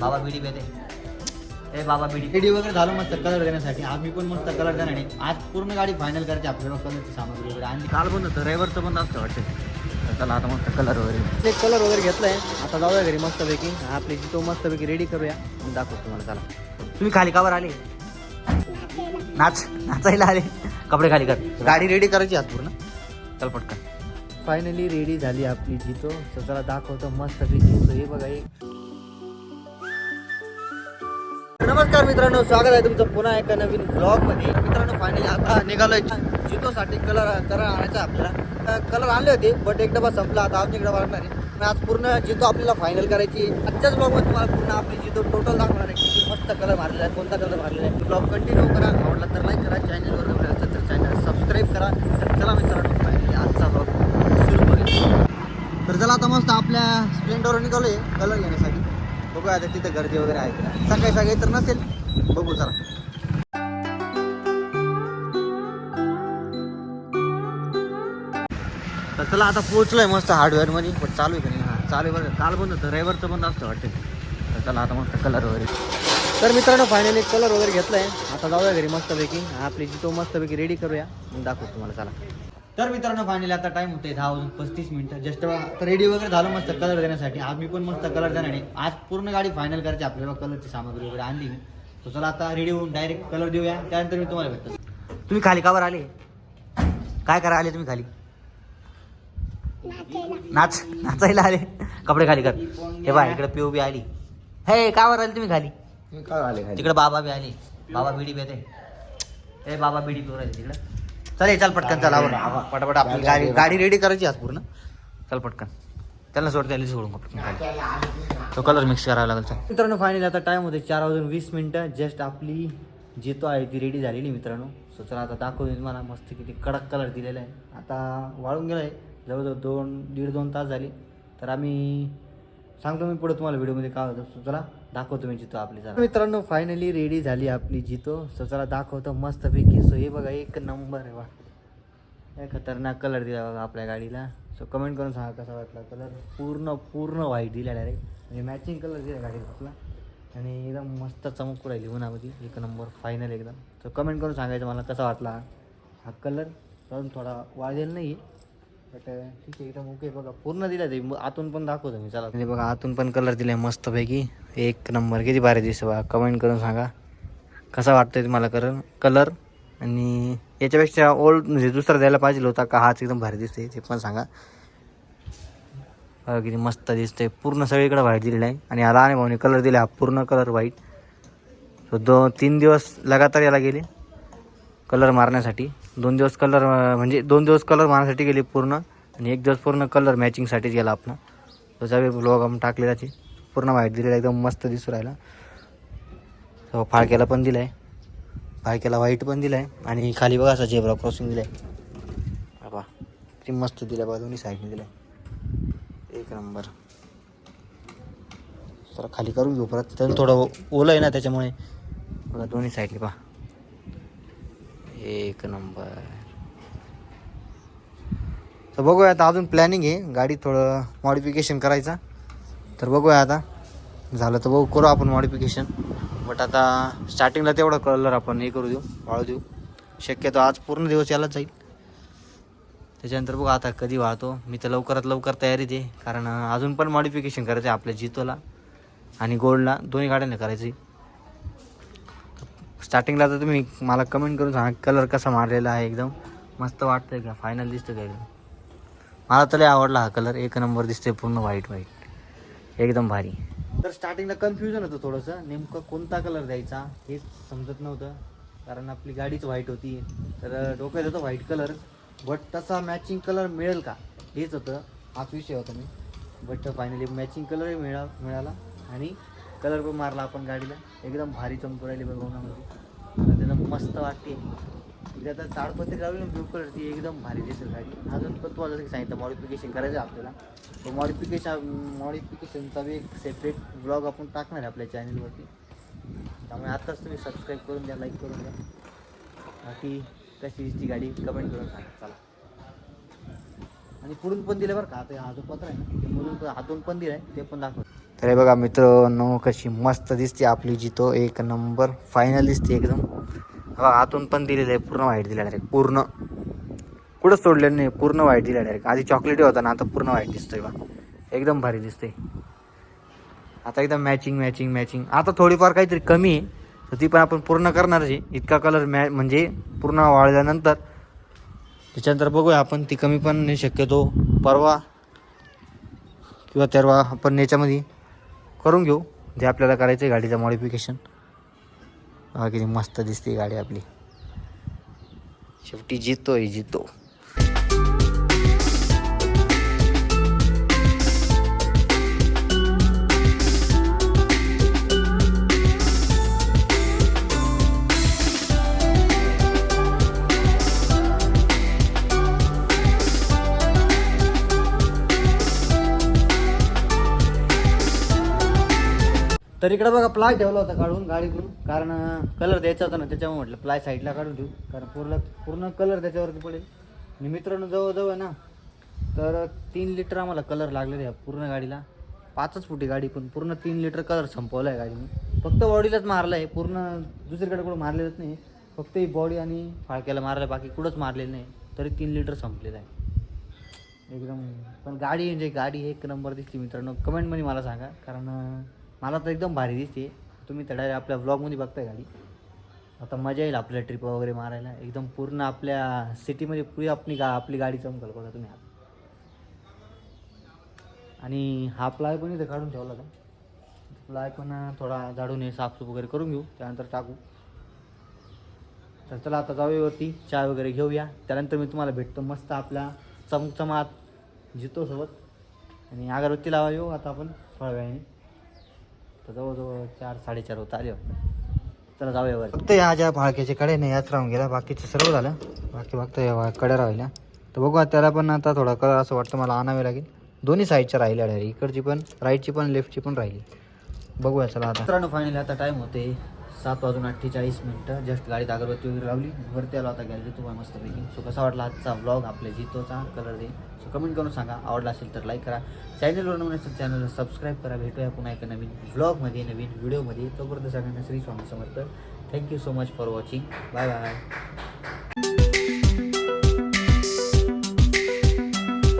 बाबा बिडी पेते ए बाबा बिडी. बिडी वगैरे झालो मस्त कलर देण्यासाठी. आम्ही पण मस्त कलर देणार नाही आज पूर्ण गाडी फायनल करायची आपल्याला कलरची सामग्री वगैरे. आणि काल पण होतं. रविवारचं पण असतं वाटतं. चला आता मस्त कलर वगैरे. एक कलर वगैरे घेतलाय. आता जाऊया घरी मस्तपैकी. आपली जितो तो मस्तपैकी रेडी करूया. दाखवतो तुम्हाला. चला. तुम्ही खाली कावर आले? नाच. नाचायला आले. कपडे खाली कर. गाडी रेडी करायची आज पूर्ण. चल पटकन. फायनली रेडी झाली आपली जितो चला दाखवतो मस्त पैकी हे बघा एक. नमस्कार मित्रांनो स्वागत आहे तुमचं पुन्हा एका नवीन ब्लॉगमध्ये मित्रांनो फायनली आता निघालोय जितोसाठी कलर कलर आणायचा आपल्याला. कलर आणले होते बट एक डबा संपला आता अजून एक डबा आणणार आहे आज पूर्ण जितो आपल्याला फायनल करायची. आजच्याच ब्लॉगमध्ये तुम्हाला पूर्ण आपली जितो टोटल दाखवणार आहे. किती मस्त कलर मारलेला आहे कोणता कलर मारलेला आहे. ब्लॉग कंटिन्यू करा. आवडला तर लाईक करा. चॅनलवर नवीन असेल तर चॅनल सबस्क्राईब करा. तर चला मित्रांनो फायनली आजचा ब्लॉग सुरू करूया. तर चला आता मस्त आपल्या स्प्लेंडरवर निघालोय कलर घेण्यासाठी. बघू आता तिथं गर्दी वगैरे आहे का सकाळी सकाळी तर नसेल. बघू चला तर चला आता पोहोचलोय मस्त हार्डवेअरमध्ये. पण चालू आहे का नाही? हां चालू आहे बरं. काल बंद होतं. रविवारचं बंद असतं वाटतं. तर चला आता मस्त कलर वगैरे. तर मित्रांनो फायनली कलर वगैरे घेतलाय. आता जाऊया घरी मस्तपैकी. आपली जी तो मस्तपैकी रेडी करूया. मग दाखवतो तुम्हाला. चला. तर मित्रांनो फायनली आता टाइम होते दहा वाजून पस्तीस मिनिटं. जस्ट आता रेडी वगैरे झालं मस्त कलर देण्यासाठी. आज मी पण मस्त कलर देणार आहे. आज पूर्ण गाडी फायनल करायची आपल्याला कलरची सामग्री वगैरे आणली तर चला आता रेडी होऊन डायरेक्ट कलर देऊया. त्यानंतर मी तुम्हाला भेटतो. तुम्ही खाली कावर आले? काय करा आले तुम्ही खाली? नाच नाचायला आले. कपडे खाली कर. हे बा इकडे पिओ बी आली. हे कावर आले तुम्ही खाली? तिकडे बाबा बी आले. बाबा बिडी पेते ए बाबा बिडी पिऊ राहिले तिकडे. चल चल पटकन चला पटापट आपली गाडी गाडी रेडी करायची आज पूर्ण. चल पटकन. त्याला सोड त्याला सोडून पटकन तो कलर मिक्स करावा लागेल चल. मित्रांनो फायनली आता टाइम होते चार वाजून वीस मिनिटं. जस्ट आपली जितो आहे ती रेडी झालेली मित्रांनो. सो चला आता दाखवतो तुम्हाला मस्त किती कडक कलर दिलेला आहे. आता वाळून गेला आहे जवळजवळ दोन दीड दोन तास झाले. तर आम्ही सांगतो मी पुढे तुम्हाला व्हिडिओमध्ये काय होतं. सो चला दाखवतो मी जितो आपली जरा मित्रांनो फायनली रेडी झाली आपली जितो. सो चला दाखवतो मस्तपैकी. सो हे बघा एक नंबर आहे वा काय खतरनाक कलर दिला बघा आपल्या गाडीला. सो कमेंट करून सांगा कसा वाटला कलर पूर्ण पूर्ण व्हाईट दिला डायरेक्ट म्हणजे मॅचिंग कलर दिला गाडीला आपला. आणि एकदम मस्त चमक राहिली उन्हामध्ये. एक नंबर फायनल एकदम. सो कमेंट करून सांगायचं मला कसा वाटला हा कलर अजून थोडा वाढेल नाही बट ठीक आहे एकदम ओके बघा. पूर्ण दिलं ते. आतून पण दाखवतो मी. चला. म्हणजे बघा आतून पण कलर दिलाय मस्तपैकी. एक नंबर किती भारी दिसतं बघा. कमेंट करून सांगा. कसा वाटतोय तुम्हाला कलर कलर आणि याच्यापेक्षा ओल्ड म्हणजे दुसरा द्यायला पाहिजे होता का हाच एकदम भारी दिसते ते पण सांगा. बघा किती मस्त दिसतंय. पूर्ण सगळीकडे व्हाईट दिलेलं आहे. आणि हा आणि भाऊने कलर दिला हा पूर्ण कलर व्हाईट सो दो तीन दिवस लगातार याला गेले. कलर मारण्यासाठी. दोन दिवस कलर म्हणजे दोन दिवस कलर मारण्यासाठी गेली पूर्ण आणि एक दिवस पूर्ण कलर मॅचिंगसाठीच गेला आपण त्याचा ब्लॉग आम्ही टाकलेलाच आहे पूर्ण व्हाईट दिलेला एकदम मस्त दिसू राहिला. फाळक्याला पण दिला आहे फाळक्याला व्हाईट पण दिला आहे आणि खाली बघा असा झेब्रा क्रॉसिंग दिला आहे बा किती मस्त दिलं बघा दोन्ही साईडने दिलं आहे एक नंबर जरा खाली करून घेऊ परत. तर थोडं ओलं आहे ना त्याच्यामुळे. बघा दोन्ही साईडने पहा. एक नंबर. तर बघूया आता अजून प्लॅनिंग आहे. गाडी थोडं मॉडिफिकेशन करायचा. तर बघूया आता. झालं तर बघू करू आपण मॉडिफिकेशन बट आता स्टार्टिंगला तेवढा कलर आपण हे करू देऊ वाळू देऊ. शक्यतो आज पूर्ण दिवस यालाच जाईल. त्याच्यानंतर बघू आता कधी वाळतो मी तर लवकरात लवकर तयारीत आहे. कारण अजून पण मॉडिफिकेशन करायचं आहे आपल्या जितोला आणि गोल्डला. दोन्ही गाड्यांना करायची स्टार्टिंगला तर तुम्ही मला कमेंट करून सांगा कलर कसा मारलेला आहे एकदम. मस्त वाटतंय का? फायनल दिसतं का एकदम? मला तर लय आवडला हा कलर एक नंबर दिसतोय पूर्ण व्हाईट व्हाईट एकदम भारी. तर स्टार्टिंगला कन्फ्युजन होतं थोडंसं. नेमकं कोणता कलर द्यायचा हेच समजत नव्हतं. कारण आपली गाडीच व्हाईट होती. तर डोक्यात होतं व्हाईट कलर बट तसा मॅचिंग कलर मिळेल का? हेच होतं. हाच विषय होता मी. बट फायनली मॅचिंग कलरही मिळा मिळाला. आणि कलर पण मारला आपण गाडीला. एकदम भारी चमकू राहिली बघ त्यानं मस्त वाटते. म्हणजे आता ताडपत्री लावली ना ब्लू कलरची एकदम भारी दिसेल गाडी. अजून पण तुम्हाला जसं सांगितलं मॉडिफिकेशन करायचं आहे आपल्याला. तो मॉडिफिकेशन मॉडिफिकेशनचा बी एक सेपरेट ब्लॉग आपण टाकणार आहे आपल्या चॅनलवरती त्यामुळे आत्ताच तुम्ही सबस्क्राईब करून द्या लाईक करून द्या. बाकी कशी ती गाडी कमेंट करून सांगा. चला. आणि पुढून पण दिलं बरं का? आता हा जो पत्र आहे ते मधून पण हातून पण दिलं आहे ते पण दाखवतो. तर हे बघा मित्रांनो कशी मस्त दिसते आपली जितो. एक नंबर फायनल दिसते एकदम. बघा आतून पण दिलेलं आहे पूर्ण व्हाईट दिला डायरेक्ट पूर्ण. कुठंच सोडलेलं नाही पूर्ण व्हाईट दिला डायरेक्ट आधी चॉकलेटी होता ना आता पूर्ण व्हाईट दिसतोय बा एकदम भारी दिसते आता एकदम मॅचिंग मॅचिंग मॅचिंग आता थोडीफार काहीतरी कमी आहे तर ती पण आपण पूर्ण करणारच आहे. इतका कलर मॅ म्हणजे पूर्ण वाळल्यानंतर. त्याच्यानंतर बघूया आपण ती कमी पण नाही शक्यतो. परवा किंवा तेरवा आपण याच्यामध्ये करून घेऊ. जे आपल्याला करायचं आहे गाडीचं मॉडिफिकेशन किती मस्त दिसते गाडी आपली. शेवटी जितोय जितो. तर इकडे बघा प्लाय ठेवला होता काढून गाडीतून. कारण कलर द्यायचा होता ना त्याच्यामुळे म्हटलं प्लाय साईडला काढून ठेवू. कारण पूर्ण पूर्ण कलर त्याच्यावरती पडेल. आणि मित्रांनो जवळजवळ आहे ना तर तीन लिटर आम्हाला कलर लागलेला आहे पूर्ण गाडीला. पाचच फुटी गाडी पण पूर्ण तीन लिटर कलर संपवला आहे गाडीने. फक्त बॉडीलाच मारलं आहे. पूर्ण दुसरीकडे कुठं मारलेलंच नाही. फक्त ही बॉडी आणि फाळक्याला मारलं बाकी कुठंच मारलेलं नाही. तरी तीन लिटर संपलेलं आहे. एकदम पण गाडी म्हणजे गाडी एक नंबर दिसते मित्रांनो. कमेंटमध्ये मला सांगा. कारण मला तर एकदम भारी दिसते. तुम्ही तर डायरेक्ट आपल्या ब्लॉगमध्ये बघताय गाडी. आता मजा येईल आपल्या ट्रिप वगैरे मारायला. एकदम पूर्ण आपल्या सिटीमध्ये पुरी आपली गा आपली गाडी चमकल बघा तुम्ही आणि हा प्लाय पण इथं काढून ठेवला का प्लाय पण थोडा झाडून हे साफसूफ वगैरे करून घेऊ. त्यानंतर टाकू. तर चला आता जाऊया चाय चहा वगैरे घेऊया. त्यानंतर मी तुम्हाला भेटतो मस्त आपल्या चमचमात जितो सोबत आणि अगरबत्ती लावा येऊ आता आपण थोड्या वेळाने. तर जवळजवळ चार साडेचार होत आले. चला जाऊया वर फक्त या ज्या फाळक्याच्या कडे नाही याच राहून गेला बाकीचं सर्व झालं. बाकी फक्त या कड्या राहिल्या. तर बघू त्याला पण आता थोडा कलर असं वाटतं मला आणावे लागेल. दोन्ही साईडच्या राहिल्या डायरी इकडची पण राईटची पण लेफ्टची पण राहिली. बघूया चला आता. मित्रांनो फायनली आता टाईम होते सात वाजून अठ्ठेचाळीस मिनटं. जस्ट गाडीत अगरबत्ती वगैरे लावली. वरती आला आता गॅलरी तुम्हाला मस्तपैकी. सो कसा वाटला आजचा व्लॉग आपल्या जितोचा कलर दे. सो कमेंट करून सांगा. आवडला असेल तर लाईक करा. चॅनलवर नवीन असेल चॅनलला सबस्क्राईब करा. भेटूया पुन्हा एका नवीन व्लॉगमध्ये नवीन व्हिडिओमध्ये तोपर्यंत सगळ्यांना Shri Swami Samarth. Thank you so much for watching bye bye